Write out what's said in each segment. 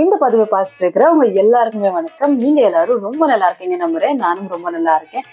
இந்த பதிவை பார்த்துட்டு இருக்கிற உங்க எல்லாருக்குமே வணக்கம். நீங்க எல்லாரும் ரொம்ப நல்லா இருக்கீங்க நம்புறேன். நானும் ரொம்ப நல்லா இருக்கேன்.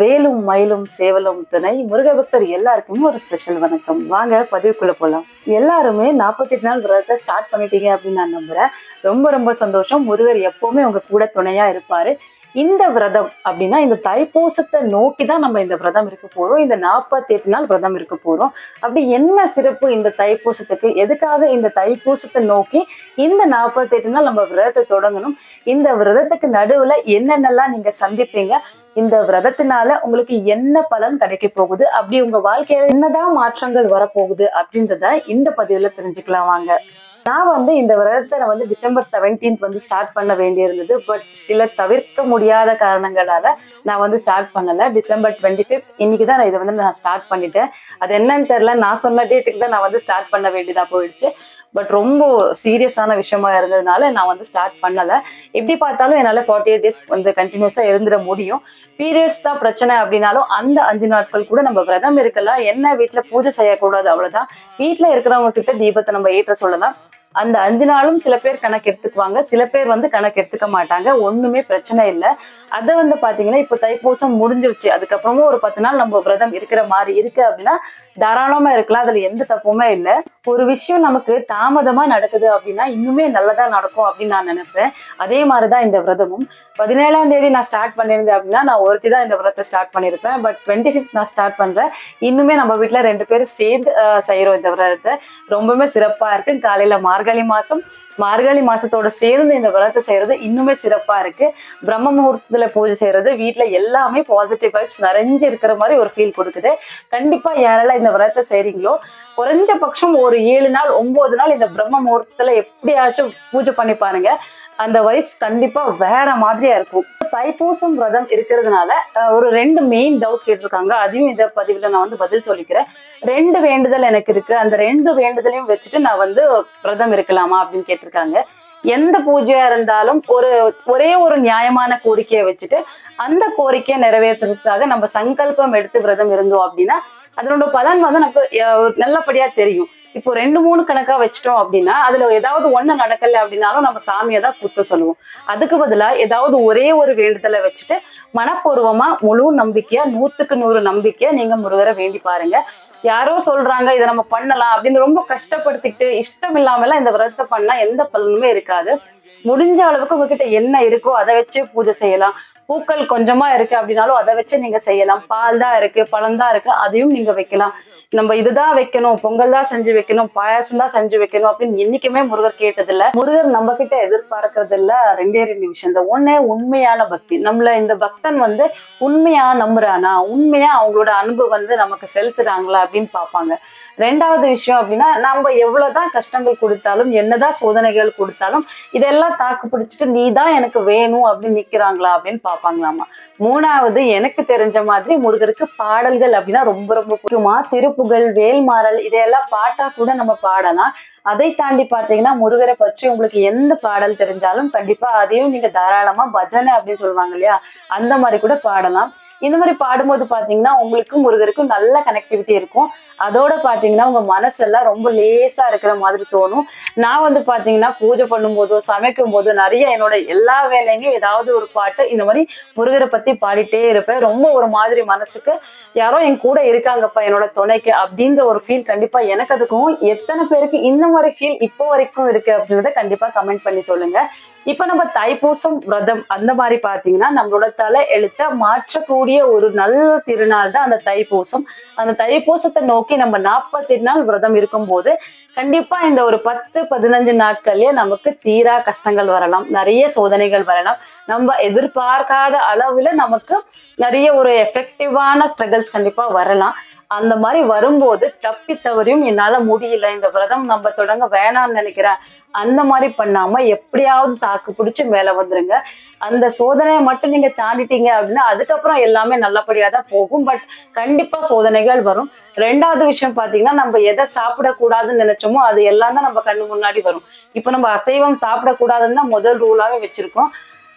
வேலும் மயிலும் சேவலும் துணை முருகபக்தர் எல்லாருக்குமே ஒரு ஸ்பெஷல் வணக்கம். வாங்க பதிவுக்குள்ள போலாம். எல்லாருமே நாற்பத்தெட்டு நாள் விரதத்தை ஸ்டார்ட் பண்ணிட்டீங்க அப்படின்னு நான் நம்புறேன். ரொம்ப ரொம்ப சந்தோஷம். முருகர் எப்பவுமே உங்க கூட துணையா இருப்பாரு. இந்த விரதம் அப்படின்னா இந்த தைப்பூசத்தை நோக்கி தான் நம்ம இந்த விரதம் இருக்க போறோம். இந்த நாற்பத்தி எட்டு நாள் விரதம் இருக்க போறோம். அப்படி என்ன சிறப்பு இந்த தைப்பூசத்துக்கு? எதுக்காக இந்த தைப்பூசத்தை நோக்கி இந்த நாற்பத்தி எட்டு நாள் நம்ம விரதத்தை தொடங்கணும்? இந்த விரதத்துக்கு நடுவுல என்னென்னலாம் நீங்க சந்திப்பீங்க? இந்த விரதத்தினால உங்களுக்கு என்ன பலன் கிடைக்க போகுது? அப்படி உங்க வாழ்க்கையில என்னதான் மாற்றங்கள் வரப்போகுது அப்படின்றத இந்த பதிவுல தெரிஞ்சுக்கலாம் வாங்க. நான் வந்து இந்த விரதத்தை நான் வந்து டிசம்பர் செவன்டீன்த் வந்து ஸ்டார்ட் பண்ண வேண்டியிருந்தது பட் சில தவிர்க்க முடியாத காரணங்களால நான் வந்து ஸ்டார்ட் பண்ணலை. டிசம்பர் டுவெண்ட்டி ஃபிஃப்த் இன்னைக்கு தான் நான் இதை வந்து நான் ஸ்டார்ட் பண்ணிட்டேன். அது என்னன்னு தெரில நான் சொன்ன டேட்டுக்கு தான் நான் வந்து ஸ்டார்ட் பண்ண வேண்டியதா போயிடுச்சு. பட் ரொம்ப சீரியஸான விஷயமா இருந்ததுனால நான் வந்து ஸ்டார்ட் பண்ணலை. எப்படி பார்த்தாலும் என்னால் ஃபார்ட்டி எயிட் டேஸ் வந்து கண்டினியூஸாக இருந்துட முடியும். பீரியட்ஸ் தான் பிரச்சனை அப்படின்னாலும் அந்த அஞ்சு நாட்கள் கூட நம்ம விரதம் இருக்கலாம். என்ன வீட்டில் பூஜை செய்யக்கூடாது அவ்வளோதான் வீட்டில் இருக்கிறவங்க கிட்ட தீபத்தை நம்ம ஏற்ற சொல்லலாம். அந்த அஞ்சு நாளும் சில பேர் கணக்கு எடுத்துக்குவாங்க. சில பேர் வந்து கணக்கு எடுத்துக்க மாட்டாங்க. ஒண்ணுமே பிரச்சனை இல்லை. அதை வந்து பாத்தீங்கன்னா இப்போ தைப்பூசம் முடிஞ்சிருச்சு. அதுக்கப்புறமும் ஒரு பத்து நாள் நம்ம விரதம் இருக்கிற மாதிரி இருக்கு அப்படின்னா தாராளமா இருக்கலாம். அதுல எந்த தப்புமே இல்லை. ஒரு விஷயம் நமக்கு தாமதமா நடக்குது அப்படின்னா இன்னுமே நல்லதா நடக்கும் அப்படின்னு நான் நினைப்பேன். அதே மாதிரிதான் இந்த விரதமும். பதினேழாம் தேதி நான் ஸ்டார்ட் பண்ணியிருந்தேன் அப்படின்னா நான் ஒருத்தி தான் இந்த விரதத்தை ஸ்டார்ட் பண்ணியிருப்பேன். பட் டுவெண்ட்டி ஃபிஃப்த் நான் ஸ்டார்ட் பண்றேன். இன்னுமே நம்ம வீட்டுல ரெண்டு பேரும் சேர்ந்து ஆஹ், இந்த விரதத்தை. ரொம்பவுமே சிறப்பா இருக்கு. காலையில மார்கழி மாசம் மார்கழி மாசத்தோட சேர்ந்து இந்த விரதத்தை செய்யறது இன்னுமே சிறப்பா இருக்கு. பிரம்ம முகூர்த்தத்துல பூஜை செய்யறது வீட்டுல எல்லாமே பாசிட்டிவ் வைப்ஸ் நிறைஞ்சு இருக்கிற மாதிரி ஒரு ஃபீல் கொடுக்குது. கண்டிப்பா யாரெல்லாம் இந்த விரதத்தை செய்றீங்களோ குறைஞ்சபட்சம் ஒரு ஏழு நாள் ஒன்பது நாள் இந்த பிரம்ம முகூர்த்தத்துல எப்படியாச்சும் பூஜை பண்ணி பாருங்க. அந்த வைப்ஸ் கண்டிப்பா வேற மாதிரியா இருக்கும். தைப்பூசம் விரதம் இருக்கிறதுனால ஒரு ரெண்டு மெயின் டவுட் கேட்டிருக்காங்க. அதையும் இந்த பதிவில் நான் வந்து பதில் சொல்லிக்கிறேன். ரெண்டு வேண்டுதல் எனக்கு இருக்கு. அந்த ரெண்டு வேண்டுதலையும் வச்சுட்டு நான் வந்து விரதம் இருக்கலாமா அப்படின்னு கேட்டிருக்காங்க. எந்த பூஜையா இருந்தாலும் ஒரு ஒரே ஒரு நியாயமான கோரிக்கையை வச்சுட்டு அந்த கோரிக்கையை நிறைவேற்றுறதுக்காக நம்ம சங்கல்பம் எடுத்து விரதம் இருந்தோம் அப்படின்னா அதனோட பலன் வந்து நமக்கு நல்லபடியா தெரியும். இப்போ ரெண்டு மூணு கணக்கா வச்சிட்டோம் அப்படின்னா அதுல ஏதாவது ஒண்ணு நடக்கல அப்படின்னாலும் நம்ம சாமியை தான் குத்த சொல்லுவோம். அதுக்கு பதிலா ஏதாவது ஒரே ஒரு வேண்டுதலை வச்சுட்டு மனப்பூர்வமா முழு நம்பிக்கையா நூத்துக்கு நூறு நம்பிக்கையா நீங்க முருகரை வேண்டி பாருங்க. யாரோ சொல்றாங்க இதை நம்ம பண்ணலாம் அப்படின்னு ரொம்ப கஷ்டப்படுத்திக்கிட்டு இஷ்டம் இல்லாம எல்லாம் இந்த விரதத்தை பண்ணா எந்த பலனுமே இருக்காது. முடிஞ்ச அளவுக்கு உங்ககிட்ட என்ன இருக்கோ அதை வச்சு பூஜை செய்யலாம். பூக்கள் கொஞ்சமா இருக்கு அப்படின்னாலும் அதை வச்சு நீங்க செய்யலாம். பால் தான் இருக்கு பழம் தான் இருக்கு அதையும் நீங்க வைக்கலாம். நம்ம இதுதான் வைக்கணும் பொங்கல் தான் செஞ்சு வைக்கணும் பாயாசம் தான் செஞ்சு வைக்கணும் அப்படின்னு என்னைக்குமே முருகர் கேட்டதில்ல. முருகர் நம்ம கிட்ட எதிர்பார்க்கறது இல்ல ரெண்டே ரெண்டு விஷயம். இந்த ஒன்னே உண்மையான பக்தி. நம்மள இந்த பக்தன் வந்து உண்மையா நம்புறானா? உண்மையா அவங்களோட அன்பு வந்து நமக்கு செலுத்துறாங்களா அப்படின்னு பார்ப்பாங்க. ரெண்டாவது விஷயம் அப்படின்னா நம்ம எவ்வளவுதான் கஷ்டங்கள் கொடுத்தாலும் என்னதான் சோதனைகள் கொடுத்தாலும் இதெல்லாம் தாக்கு பிடிச்சிட்டு நீ தான் எனக்கு வேணும் அப்படின்னு நிக்கிறாங்களா அப்படின்னு பாப்பாங்களாமா மூணாவது எனக்கு தெரிஞ்ச மாதிரி முருகருக்கு பாடல்கள் அப்படின்னா ரொம்ப ரொம்ப முக்கியமா திருப்புகழ் வேல்மாறல் இதையெல்லாம் பாட்டா கூட நம்ம பாடலாம். அதை தாண்டி பார்த்தீங்கன்னா முருகரை பற்றி உங்களுக்கு எந்த பாடல் தெரிஞ்சாலும் கண்டிப்பா அதையும் நீங்க தாராளமா பஜனை அப்படின்னு சொல்லுவாங்க இல்லையா? அந்த மாதிரி கூட பாடலாம். இந்த மாதிரி பாடும்போது பாத்தீங்கன்னா உங்களுக்கும் முருகருக்கும் நல்ல கனெக்டிவிட்டி இருக்கும். அதோட பாத்தீங்கன்னா உங்க மனசெல்லாம் ரொம்ப லேசா இருக்கிற மாதிரி தோணும். நான் வந்து பாத்தீங்கன்னா பூஜை பண்ணும்போதோ சமைக்கும் போதோ நிறைய என்னோட எல்லா வேலையிலும் ஏதாவது ஒரு பாட்டு இந்த மாதிரி முருகரை பத்தி பாடிட்டே இருப்பேன். ரொம்ப ஒரு மாதிரி மனசுக்கு யாரோ என் கூட இருக்காங்கப்பா என்னோட துணைக்கு அப்படின்ற ஒரு ஃபீல் கண்டிப்பா எனக்கு அதுக்கும். எத்தனை பேருக்கு இந்த மாதிரி ஃபீல் இப்போ வரைக்கும் இருக்கு அப்படின்றத கண்டிப்பா கமெண்ட் பண்ணி சொல்லுங்க. இப்ப நம்ம தைப்பூசம் விரதம் அந்த மாதிரி பாத்தீங்கன்னா நம்மளோட தலை எழுத்த மாற்றக்கூடிய ஒரு நல்ல திருநாள் தான் அந்த தைப்பூசம். அந்த தைப்பூசத்தை நோக்கி நம்ம நாற்பத்தி நாள் விரதம் இருக்கும்போது கண்டிப்பா இந்த ஒரு பத்து பதினஞ்சு நாட்கள்லயே நமக்கு தீரா கஷ்டங்கள் வரலாம். நிறைய சோதனைகள் வரலாம். நம்ம எதிர்பார்க்காத அளவுல நமக்கு நிறைய ஒரு எஃபெக்டிவான ஸ்ட்ரகிள்ஸ் கண்டிப்பா வரலாம். அந்த மாதிரி வரும்போது தப்பி தவறியும் என்னால முடியல. இந்த விரதம் நம்ம தொடங்க வேணாம்னு நினைக்கிறேன் அந்த மாதிரி பண்ணாம எப்படியாவது தாக்கு பிடிச்சு மேல வந்துருங்க. அந்த சோதனையை மட்டும் நீங்க தாண்டிட்டீங்க அப்படின்னா அதுக்கப்புறம் எல்லாமே நல்லபடியா தான் போகும். பட் கண்டிப்பா சோதனைகள் வரும். ரெண்டாவது விஷயம் பாத்தீங்கன்னா நம்ம எதை சாப்பிடக்கூடாதுன்னு நினைச்சோமோ அது எல்லாம் தான் நம்ம கண்ணு முன்னாடி வரும். இப்போ நம்ம அசைவம் சாப்பிடக்கூடாதுன்னு தான் முதல் ரூலாவே வச்சிருக்கோம்.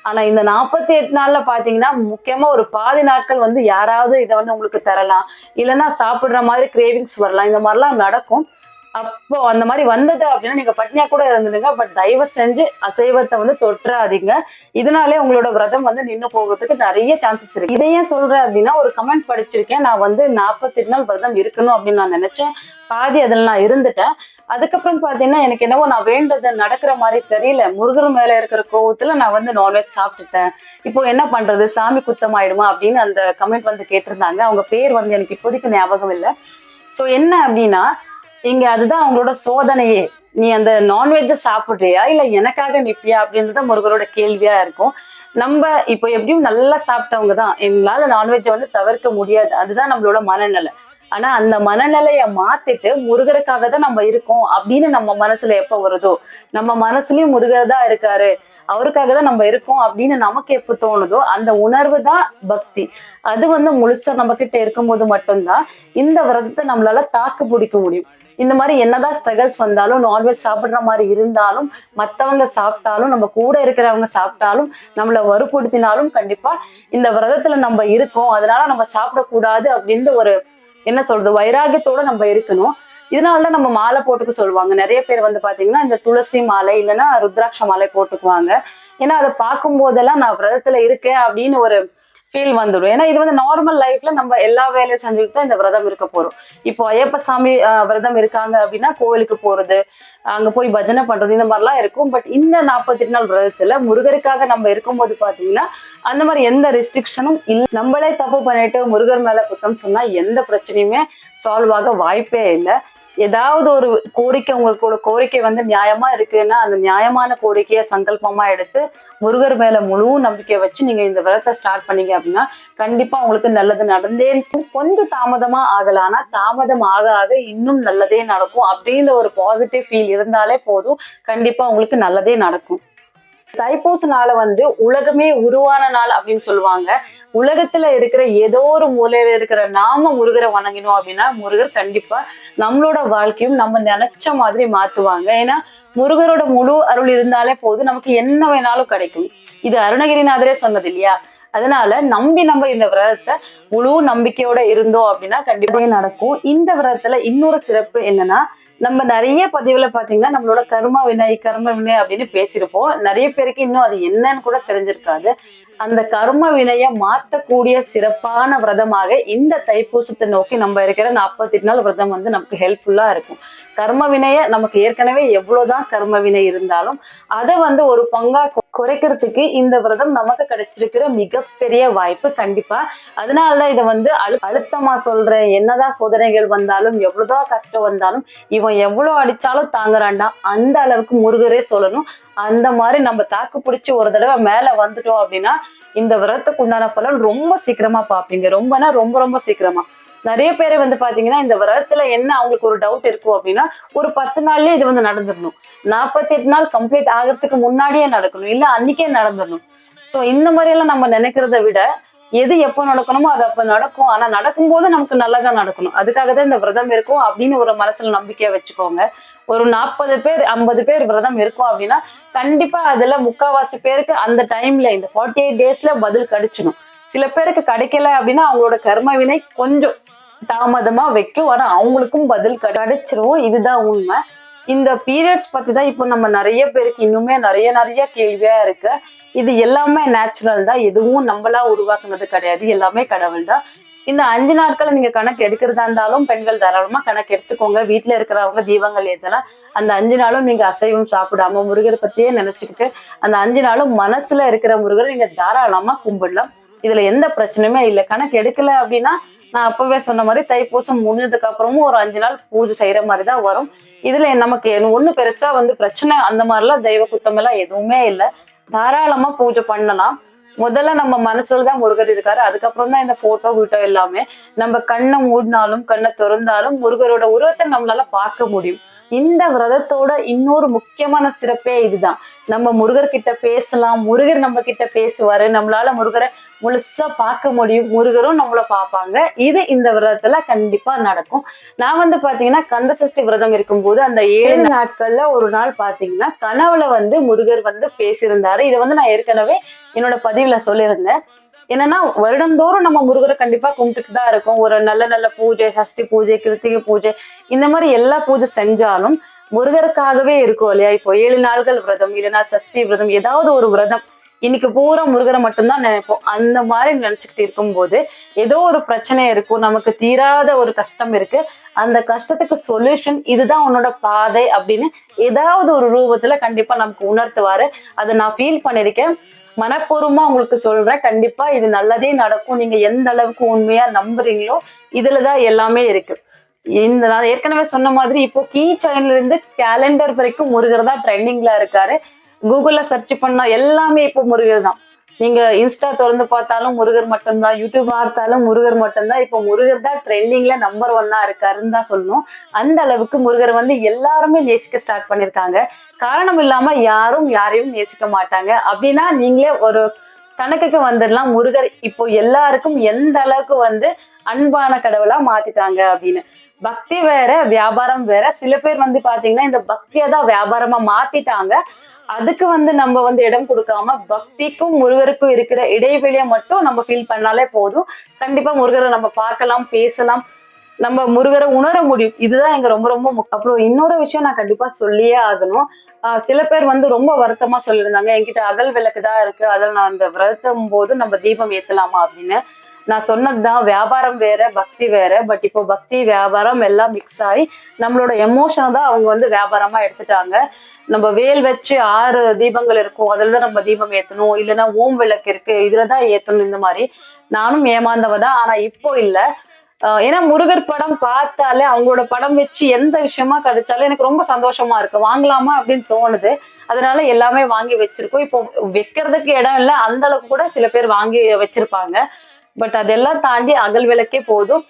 ஆனா இந்த நாற்பத்தி எட்டு நாள்ல பாத்தீங்கன்னா முக்கியமா ஒரு பாதி நாட்கள் வந்து யாராவது இதை வந்து உங்களுக்கு தரலாம். இல்லைன்னா சாப்பிடுற மாதிரி கிரேவிங்ஸ் வரலாம். இந்த மாதிரிலாம் நடக்கும். அப்போ அந்த மாதிரி வந்தது அப்படின்னா நீங்க பட்னியா கூட இருந்துடுங்க. பட் தயவு செஞ்சு அசைவத்தை வந்து தொற்றாதீங்க. இதனாலே உங்களோட விரதம் வந்து நின்று போகிறதுக்கு நிறைய சான்சஸ் இருக்கு. இதை ஏன் சொல்றேன் அப்படின்னா ஒரு கமெண்ட் படிச்சிருக்கேன். நான் வந்து நாற்பத்தெட்டு நாள் விரதம் இருக்கணும் அப்படின்னு நான் நினைச்சேன். பாதி அதில் நான் இருந்துட்டேன். அதுக்கப்புறம் பார்த்தீங்கன்னா எனக்கு என்னவோ நான் வேண்டது நடக்கிற மாதிரி தெரியல. முருகர் மேல இருக்கிற கோவத்துல நான் வந்து நான்வெஜ் சாப்பிட்டுட்டேன். இப்போ என்ன பண்றது? சாமி குத்தம் ஆயிடுமா? அப்படின்னு அந்த கமெண்ட் வந்து கேட்டிருந்தாங்க. அவங்க பேர் வந்து எனக்கு இப்போதைக்கு ஞாபகம் இல்லை. ஸோ என்ன அப்படின்னா இங்க அதுதான் அவங்களோட சோதனையே. நீ அந்த நான்வெஜ் சாப்பிட்றியா? இல்ல எனக்காக நிப்பியா? அப்படின்றத முருகரோட கேள்வியா இருக்கும். நம்ம இப்போ எப்படியும் நல்லா சாப்பிட்டவங்க தான். எங்களால நான்வெஜ்ஜை வந்து தவிர்க்க முடியாது. அதுதான் நம்மளோட மனநிலை. ஆனா அந்த மனநிலைய மாத்திட்டு முருகருக்காக தான் நம்ம இருக்கோம் அப்படின்னு நம்ம மனசுல எப்ப வருதோ நம்ம மனசுலயும் முருகர் தான் இருக்காரு அவருக்காக தான் நம்ம இருக்கோம் அப்படின்னு நமக்கு எப்போ தோணுதோ அந்த உணர்வு தான் பக்தி. அது வந்து முழுசா நம்ம கிட்ட இருக்கும்போது மட்டும்தான் இந்த விரதத்தை நம்மளால தாக்கு பிடிக்க முடியும். இந்த மாதிரி என்னதான் ஸ்ட்ரகிள்ஸ் வந்தாலும் நான்வெஜ் சாப்பிட்ற மாதிரி இருந்தாலும் மற்றவங்க சாப்பிட்டாலும் நம்ம கூட இருக்கிறவங்க சாப்பிட்டாலும் நம்மளை வறுப்படுத்தினாலும் கண்டிப்பா இந்த விரதத்துல நம்ம இருக்கோம் அதனால நம்ம சாப்பிடக்கூடாது அப்படின்ற ஒரு என்ன சொல்றது வைராகியத்தோட நம்ம இருக்கணும். இதனாலதான் நம்ம மாலை போட்டுக்க சொல்லுவாங்க. நிறைய பேர் வந்து பாத்தீங்கன்னா இந்த துளசி மாலை இல்லைன்னா ருத்ராட்ச மாலை போட்டுக்குவாங்க. ஏன்னா அதை பார்க்கும் போதெல்லாம் நான் விரதத்துல இருக்கேன் அப்படின்னு ஒரு ஃபீல் வந்துடும். ஏன்னா இது வந்து நார்மல் லைஃப்ல நம்ம எல்லா வேலையும் செஞ்சுட்டு தான் இந்த விரதம் இருக்க போறோம். இப்போ ஐயப்ப சாமி விரதம் இருக்காங்க அப்படின்னா கோவிலுக்கு போறது அங்க போய் பஜனை பண்றது இந்த மாதிரிலாம் இருக்கும். பட் இந்த நாற்பத்தி நாள் விரதத்தில் முருகருக்காக நம்ம இருக்கும்போது பார்த்தீங்கன்னா அந்த மாதிரி எந்த ரெஸ்ட்ரிக்ஷனும் இல்லை. நம்மளே தப்பு பண்ணிட்டு முருகர் மேல குத்தம் சொன்னா எந்த பிரச்சனையுமே சால்வ் ஆக வாய்ப்பே இல்லை. ஏதாவது ஒரு கோரிக்கை உங்களோட கோரிக்கை வந்து நியாயமா இருக்குன்னா அந்த நியாயமான கோரிக்கையை சங்கல்பமா எடுத்து முருகர் மேல முழு நம்பிக்கை வச்சு நீங்க இந்த விரதத்தை ஸ்டார்ட் பண்ணீங்க அப்படின்னா கண்டிப்பா உங்களுக்கு நல்லது நடந்தே இருக்கும். கொஞ்சம் தாமதமா ஆகலாம். தாமதம் ஆக ஆக இன்னும் நல்லதே நடக்கும் அப்படின்ற ஒரு பாசிட்டிவ் ஃபீல் இருந்தாலே போதும். கண்டிப்பா உங்களுக்கு நல்லதே நடக்கும். தைப்பூச நாளை வந்து உலகமே உருவான நாள் அப்படின்னு சொல்லுவாங்க. உலகத்துல இருக்கிற ஏதோ ஒரு மூலையில இருக்கிற நாம முருகரை வணங்கினோம் அப்படின்னா முருகர் கண்டிப்பா நம்மளோட வாழ்க்கையும் நம்ம நினைச்ச மாதிரி மாத்துவாங்க. ஏன்னா முருகரோட முழு அருள் இருந்தாலே போதும். நமக்கு என்ன வேணாலும் கிடைக்கும். இது அருணகிரிநாதரே சொன்னது இல்லையா? அதனால நம்பி நம்ம இந்த விரதத்தை முழு நம்பிக்கையோட இருந்தோம் அப்படின்னா கண்டிப்பா நடக்கும். இந்த விரதத்துல இன்னொரு சிறப்பு என்னன்னா நம்ம நிறைய பதிவுல பாத்தீங்கன்னா நம்மளோட கர்ம வினை கர்ம வினை அப்படின்னு பேசியிருப்போம். நிறைய பேருக்கு இன்னும் அது என்னன்னு கூட தெரிஞ்சிருக்காது. அந்த கர்ம வினைய மாத்தக்கூடிய சிறப்பான விரதமாக இந்த தைப்பூசத்தை நோக்கி நம்ம இருக்கிற நாற்பத்தி நாள் விரதம் வந்து நமக்கு ஹெல்ப்ஃபுல்லா இருக்கும். கர்ம வினைய நமக்கு ஏற்கனவே எவ்வளவுதான் கர்ம வினை இருந்தாலும் அதை வந்து ஒரு பங்கா குறைக்கிறதுக்கு இந்த விரதம் நமக்கு கிடைச்சிருக்கிற மிகப்பெரிய வாய்ப்பு கண்டிப்பா. அதனாலதான் இதை வந்து அழு அழுத்தமா சொல்றேன். என்னதான் சோதனைகள் வந்தாலும் எவ்வளவுதான் கஷ்டம் வந்தாலும் இவன் எவ்வளவு அடிச்சாலும் தாங்குறான்டா. அந்த அளவுக்கு முருகரே சொல்லணும். அந்த மாதிரி நம்ம தாக்கு பிடிச்சி ஒரு தடவை மேல வந்துட்டோம் அப்படின்னா இந்த விரதத்துக்கு உண்டான பலன் ரொம்ப சீக்கிரமா பார்ப்பீங்க. ரொம்பனா ரொம்ப ரொம்ப சீக்கிரமா. நிறைய பேர் வந்து பாத்தீங்கன்னா இந்த விரதத்துல என்ன அவங்களுக்கு ஒரு டவுட் இருக்கும் அப்படின்னா ஒரு பத்து நாள்லயே இது வந்து நடந்துடணும். நாற்பத்தி எட்டு நாள் கம்ப்ளீட் ஆகிறதுக்கு முன்னாடியே நடக்கணும். இல்ல அன்னைக்கே நடந்துடணும். சோ இந்த மாதிரி எல்லாம் நம்ம நினைக்கிறத விட எது எப்போ நடக்கணுமோ அது அப்ப நடக்கும். ஆனா நடக்கும்போது நமக்கு நல்லதா நடக்கணும். அதுக்காக தான் இந்த விரதம் இருக்கும் அப்படின்னு ஒரு மனசுல நம்பிக்கையை வச்சுக்கோங்க. ஒரு நாற்பது பேர் ஐம்பது பேர் விரதம் இருக்கும் அப்படின்னா கண்டிப்பா அதுல முக்காவாசி பேருக்கு அந்த டைம்ல இந்த ஃபார்ட்டி எயிட் டேஸ்ல பதில் கிடைச்சிடும் சில பேருக்கு கிடைக்கல அப்படின்னா அவங்களோட கர்ம வினை கொஞ்சம் தாமதமா வைக்கும். ஆனா அவங்களுக்கும் பதில் கிடைச்சிரும். இதுதான் உண்மை. இந்த பீரியட்ஸ் பத்தி தான் இப்போ நம்ம நிறைய பேருக்கு இன்னுமே நிறைய நிறைய கேள்வியா இருக்கு. இது எல்லாமே நேச்சுரல் தான். எதுவும் நம்மளா உருவாக்குனது கிடையாது. எல்லாமே கடவுள் தான். இந்த அஞ்சு நாட்களை நீங்க கணக்கு எடுக்கிறதா இருந்தாலும் பெண்கள் தாராளமா கணக்கு எடுத்துக்கோங்க. வீட்டுல இருக்கிறவங்க தீபங்கள் ஏத்தலாம் அந்த அஞ்சு நாளும் நீங்க அசைவம் சாப்பிடாம முருகரை பத்தியே நினைச்சுக்கிட்டு அந்த அஞ்சு நாளும் மனசுல இருக்கிற முருகரை நீங்க தாராளமா கும்பிடலாம். இதுல எந்த பிரச்சனையுமே இல்லை. கணக்கு எடுக்கல அப்படின்னா நான் அப்பவே சொன்ன மாதிரி தைப்பூசம் முடிஞ்சதுக்கு அப்புறமும் ஒரு அஞ்சு நாள் பூஜை செய்யற மாதிரி தான் வரும். இதுல நமக்கு ஒண்ணு பெருசா வந்து பிரச்சனை அந்த மாதிரிலாம் தெய்வ குத்தம் எல்லாம் எதுவுமே இல்லை. தாராளமா பூஜை பண்ணலாம். முதல்ல நம்ம மனசுல தான் முருகர் இருக்காரு. அதுக்கப்புறம் தான் இந்த போட்டோ வீட்டோ எல்லாமே. நம்ம கண்ணை மூடினாலும் கண்ணை திறந்தாலும் முருகரோட உருவத்தை நம்மளால பார்க்க முடியும். இந்த விரதத்தோட இன்னொரு முக்கியமான சிறப்பே இதுதான். நம்ம முருகர் கிட்ட பேசலாம் முருகர் நம்ம கிட்ட பேசுவாரு. நம்மளால முருகரை முழுசா பார்க்க முடியும். முருகரும் நம்மள பார்ப்பாங்க. இது இந்த விரதத்துல கண்டிப்பா நடக்கும். நான் வந்து பாத்தீங்கன்னா கந்த சஷ்டி விரதம் இருக்கும்போது அந்த ஏழு நாட்கள்ல ஒரு நாள் பாத்தீங்கன்னா கனவுல வந்து முருகர் வந்து பேசியிருந்தாரு. இதை வந்து நான் ஏற்கனவே என்னோட பதிவுல சொல்லியிருந்தேன். என்னன்னா வருடந்தோறும் நம்ம முருகரை கண்டிப்பா கும்பிட்டுட்டு தான் இருக்கோம். ஒரு நல்ல நல்ல பூஜை சஷ்டி பூஜை கிருத்திகை பூஜை இந்த மாதிரி எல்லா பூஜை செஞ்சாலும் முருகருக்காகவே இருக்கும் இல்லையா? இப்போ ஏழு நாள்கள் விரதம் இல்லைன்னா சஷ்டி விரதம் ஏதாவது ஒரு விரதம். இன்னைக்கு பூரா முருகரை மட்டும்தான் நினைப்போம். அந்த மாதிரி நினைச்சுக்கிட்டு இருக்கும்போது ஏதோ ஒரு பிரச்சனை இருக்கும் நமக்கு தீராத ஒரு கஷ்டம் இருக்கு. அந்த கஷ்டத்துக்கு சொல்யூஷன் இதுதான் உன்னோட பாதை அப்படின்னு ஏதாவது ஒரு ரூபத்துல கண்டிப்பா நமக்கு உணர்த்துவாரு. அதை நான் ஃபீல் பண்ணிருக்கேன் மனப்பூர்வமா உங்களுக்கு சொல்றேன். கண்டிப்பா இது நல்லதே நடக்கும். நீங்க எந்த அளவுக்கு உண்மையா நம்புறீங்களோ இதுலதான் எல்லாமே இருக்கு. இந்த நான் ஏற்கனவே சொன்ன மாதிரி இப்போ கீ சைன்ல இருந்து கேலண்டர் வரைக்கும் முருகர் தான் ட்ரெண்டிங்ல இருக்காரு. கூகுள்ல சர்ச் பண்ணா எல்லாமே இப்போ முருகர் தான். நீங்க இன்ஸ்டா திறந்து பார்த்தாலும் முருகர் மட்டும்தான் யூடியூப் பார்த்தாலும் முருகர் மட்டும்தான். இப்போ முருகர் தான் ட்ரெண்டிங்ல நம்பர் ஒன்னா இருக்காருன்னு தான் சொல்லணும். அந்த அளவுக்கு முருகர் வந்து எல்லாருமே நேசிக்க ஸ்டார்ட் பண்ணிருக்காங்க. காரணம் இல்லாம யாரும் யாரையும் நேசிக்க மாட்டாங்க. அப்படின்னா நீங்களே ஒரு கணக்குக்கு வந்துடலாம். முருகர் இப்போ எல்லாருக்கும் எந்த அளவுக்கு வந்து அன்பான கடவுளா மாத்திட்டாங்க அப்படின்னு. பக்தி வேற வியாபாரம் வேற. சில பேர் வந்து பாத்தீங்கன்னா இந்த பக்தியை தான் வியாபாரமா மாத்திட்டாங்க. அதுக்கு வந்து நம்ம வந்து இடம் கொடுக்காம பக்திக்கும் முருகருக்கும் இருக்கிற இடைவெளியை மட்டும் நம்ம ஃபீல் பண்ணாலே போதும். கண்டிப்பா முருகரை நம்ம பார்க்கலாம் பேசலாம். நம்ம முருகரை உணர முடியும். இதுதான் எங்க ரொம்ப ரொம்ப அப்புறம் இன்னொரு விஷயம் நான் கண்டிப்பா சொல்லியே ஆகணும். ஆஹ் சில பேர் வந்து ரொம்ப வருத்தமா சொல்லியிருந்தாங்க. என்கிட்ட அகல் விளக்கு தான் இருக்கு. அதில் நான் அந்த விரதம் போது நம்ம தீபம் ஏத்தலாமா அப்படின்னு. நான் சொன்னதுதான் வியாபாரம் வேற பக்தி வேற பட் இப்போ பக்தி வியாபாரம் எல்லாம் மிக்ஸ் ஆகி நம்மளோட எமோஷனை தான் அவங்க வந்து வியாபாரமா எடுத்துட்டாங்க. நம்ம வேல் வச்சு ஆறு தீபங்கள் இருக்கும் அதுல தான் நம்ம தீபம் ஏத்தணும். இல்லைன்னா ஓம் விளக்கு இருக்கு இதுல தான் ஏத்தணும் இந்த மாதிரி. நானும் ஏமாந்தவ தான் ஆனா இப்போ இல்ல. ஆஹ் ஏன்னா முருகர் படம் பார்த்தாலே அவங்களோட படம் வச்சு எந்த விஷயமா கிடைச்சாலும் எனக்கு ரொம்ப சந்தோஷமா இருக்கு. வாங்கலாமா அப்படின்னு தோணுது. அதனால எல்லாமே வாங்கி வச்சிருக்கோம். இப்போ வைக்கிறதுக்கு இடம் இல்லை அந்த அளவுக்கு கூட சில பேர் வாங்கி வச்சிருப்பாங்க. பட் அதெல்லாம் தாண்டி அகல் விளக்கே போதும்.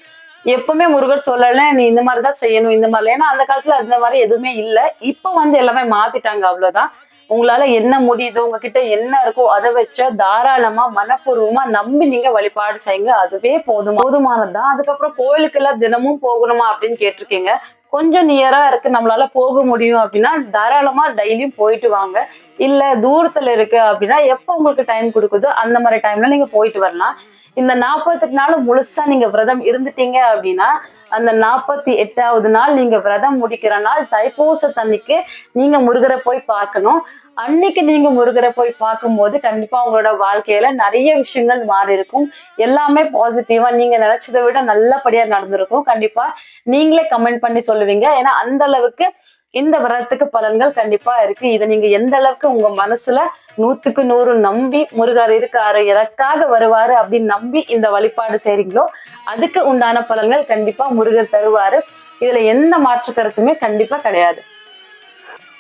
எப்பவுமே முருகர் சொல்லல நீ இந்த மாதிரி தான் செய்யணும் இந்த மாதிரி ஏன்னா அந்த காலத்துல அந்த மாதிரி எதுவுமே இல்லை. இப்போ வந்து எல்லாமே மாத்திட்டாங்க அவ்வளவுதான். உங்களால என்ன முடியுதோ உங்ககிட்ட என்ன இருக்கோ அதை வச்ச தாராளமா மனப்பூர்வமா நம்பி நீங்க வழிபாடு செய்யுங்க. அதுவே போதும்? போதுமானதுதான். அதுக்கப்புறம் கோயிலுக்கு எல்லாம் தினமும் போகணுமா அப்படின்னு கேட்டிருக்கீங்க. கொஞ்சம் நியரா இருக்கு. நம்மளால போக முடியும் அப்படின்னா தாராளமா டெய்லியும் போயிட்டு வாங்க. இல்ல தூரத்துல இருக்கு அப்படின்னா எப்போ உங்களுக்கு டைம் கொடுக்குதோ அந்த மாதிரி டைம்ல நீங்க போயிட்டு வரலாம். இந்த நாற்பத்தெட்டு நாள் முழுசா நீங்க விரதம் இருந்துட்டீங்க அப்படின்னா அந்த நாற்பத்தி எட்டாவது நாள் நீங்க விரதம் முடிக்கிற நாள் தைப்பூசத்தன்னைக்கு நீங்க முருகரை போய் பார்க்கணும். அன்னைக்கு நீங்க முருகரை போய் பார்க்கும்போது கண்டிப்பா உங்களோட வாழ்க்கையில நிறைய விஷயங்கள் மாறி இருக்கும். எல்லாமே பாசிட்டிவா நீங்க நினைச்சதை விட நல்லபடியா நடந்திருக்கும். கண்டிப்பா நீங்களே கமெண்ட் பண்ணி சொல்லுவீங்க. ஏன்னா அந்த அளவுக்கு இந்த விரதத்துக்கு பலன்கள் கண்டிப்பா இருக்கு. இதை நீங்க எந்த அளவுக்கு உங்க மனசுல நூத்துக்கு நூறு நம்பி முருகர் இருக்காரு எனக்காக வருவாரு அப்படின்னு நம்பி இந்த வழிபாடு செய்றீங்களோ அதுக்கு உண்டான பலன்கள் கண்டிப்பா முருகர் தருவாரு. இதுல எந்த மாற்று கருத்துமே கண்டிப்பா கிடையாது.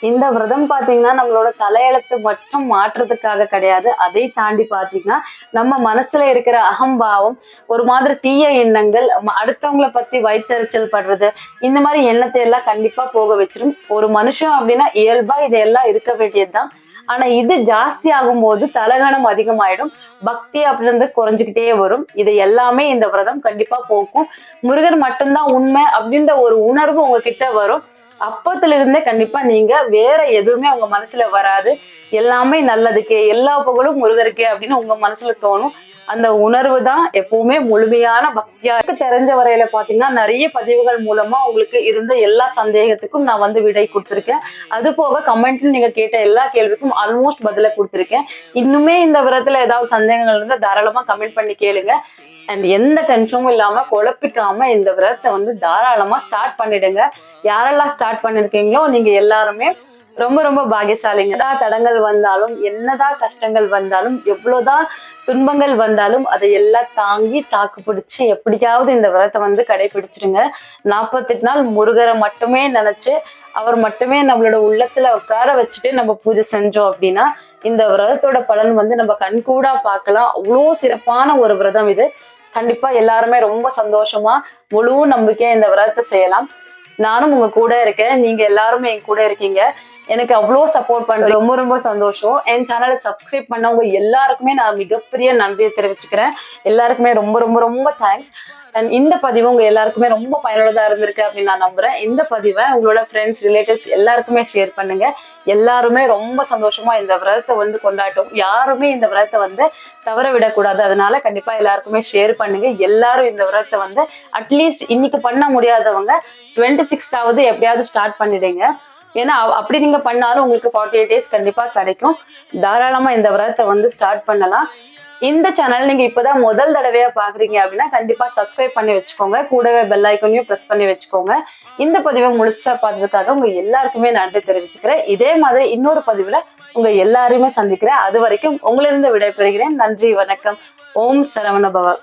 இந்த விரதம் பாத்தீங்கன்னா நம்மளோட தலையெழுத்து மட்டும் மாற்றுறதுக்காக கிடையாது. அதை தாண்டி பாத்தீங்கன்னா நம்ம மனசுல இருக்கிற அகம்பாவம் ஒரு மாதிரி தீய எண்ணங்கள் அடுத்தவங்களை பத்தி வயிற்றுச்சல் படுறது இந்த மாதிரி எண்ணத்தை எல்லாம் கண்டிப்பா போக வச்சிரும். ஒரு மனுஷன் அப்படின்னா இயல்பா இதெல்லாம் இருக்க வேண்டியதுதான். ஆனா இது ஜாஸ்தி ஆகும்போது தலகணம் அதிகமாயிடும். பக்தி அப்படின்றது குறைஞ்சுக்கிட்டே வரும். இது எல்லாமே இந்த விரதம் கண்டிப்பா போக்கும். முருகர் மட்டும்தான் உண்மை அப்படின்ற ஒரு உணர்வு உங்ககிட்ட வரும். அப்பத்துல இருந்தே கண்டிப்பா நீங்க வேற எதுவுமே உங்க மனசுல வராது. எல்லாமே நல்லதுக்கே எல்லா புகழும் முருகருக்கே அப்படின்னு உங்க மனசுல தோணும். அந்த உணர்வு தான் எப்பவுமே முழுமையான பக்தியா தெரிஞ்ச வரையில பாத்தீங்கன்னா நிறைய பதிவுகள் மூலமா உங்களுக்கு இருந்த எல்லா சந்தேகத்துக்கும் நான் வந்து விடை கொடுத்துருக்கேன். அது போக கமெண்ட்ல நீங்க கேட்ட எல்லா கேள்விக்கும் ஆல்மோஸ்ட் பதில கொடுத்துருக்கேன். இன்னுமே இந்த விதத்துல ஏதாவது சந்தேகங்கள் இருந்தால் தாராளமா கமெண்ட் பண்ணி கேளுங்க. அண்ட் எந்த டென்ஷனும் இல்லாம குழப்பிக்காம இந்த விரதத்தை வந்து தாராளமா ஸ்டார்ட் பண்ணிடுங்க. யாரெல்லாம் ஸ்டார்ட் பண்ணிருக்கீங்களோ நீங்க எல்லாருமே ரொம்ப ரொம்ப பாகியசாலிங்க தடங்கள் வந்தாலும் என்னதான் கஷ்டங்கள் வந்தாலும் எவ்வளவுதான் துன்பங்கள் வந்தாலும் அதை எல்லாம் தாங்கி தாக்கு பிடிச்சு எப்படியாவது இந்த விரதத்தை வந்து கடைபிடிச்சிடுங்க. நாற்பத்தெட்டு நாள் முருகரை மட்டுமே நினைச்சு அவர் மட்டுமே நம்மளோட உள்ளத்துல உட்கார வச்சுட்டு நம்ம பூஜை செஞ்சோம் அப்படின்னா இந்த விரதத்தோட பலன் வந்து நம்ம கண்கூடா பார்க்கலாம். அவ்வளோ சிறப்பான ஒரு விரதம் இது. கண்டிப்பா எல்லாருமே ரொம்ப சந்தோஷமா முழு நம்பிக்கையா இந்த விரதத்தை செய்யலாம். நானும் உங்க கூட இருக்கேன். நீங்க எல்லாருமே என் கூட இருக்கீங்க. எனக்கு அவ்வளோ சப்போர்ட் பண்ற ரொம்ப ரொம்ப சந்தோஷம். என் சேனலை சப்ஸ்கிரைப் பண்ணவங்க எல்லாருக்குமே நான் மிகப்பெரிய நன்றியை தெரிவிச்சுக்கிறேன். எல்லாருக்குமே ரொம்ப ரொம்ப ரொம்ப தேங்க்ஸ் அண்ட் இந்த பதிவு உங்க எல்லாருக்குமே ரொம்ப பயனுள்ளதா இருந்திருக்கு அப்படின்னு நான் நம்புறேன். இந்த பதிவை உங்களோட ஃப்ரெண்ட்ஸ் ரிலேட்டிவ்ஸ் எல்லாருக்குமே ஷேர் பண்ணுங்க. எல்லாருமே ரொம்ப சந்தோஷமா இந்த விரதத்தை வந்து கொண்டாட்டும் யாருமே இந்த விரதத்தை வந்து தவற விடக்கூடாது. அதனால கண்டிப்பா எல்லாருக்குமே ஷேர் பண்ணுங்க. எல்லாரும் இந்த விரதத்தை வந்து அட்லீஸ்ட் இன்னைக்கு பண்ண முடியாதவங்க டுவெண்ட்டி சிக்ஸ்தாவது எப்படியாவது ஸ்டார்ட் பண்ணிடுங்க. ஏன்னா அப்படி நீங்க பண்ணாலும் உங்களுக்கு ஃபார்ட்டி எயிட் டேஸ் கண்டிப்பா கிடைக்கும். தாராளமா இந்த விரதத்தை வந்து ஸ்டார்ட் பண்ணலாம். இந்த சேனல் நீங்க இப்பதான் முதல் தடவையா பாக்குறீங்க அப்படின்னா கண்டிப்பா சப்ஸ்கிரைப் பண்ணி வச்சுக்கோங்க. கூடவே பெல் ஐக்கனையும் பிரஸ் பண்ணி வச்சுக்கோங்க. இந்த பதிவை முழுசா பார்த்ததுக்காக உங்க எல்லாருக்குமே நன்றி தெரிவிச்சுக்கிறேன். இதே மாதிரி இன்னொரு பதிவுல உங்க எல்லாருமே சந்திக்கிறேன். அது வரைக்கும் உங்களிருந்து விடைபெறுகிறேன். நன்றி வணக்கம். ஓம் சரவணபவ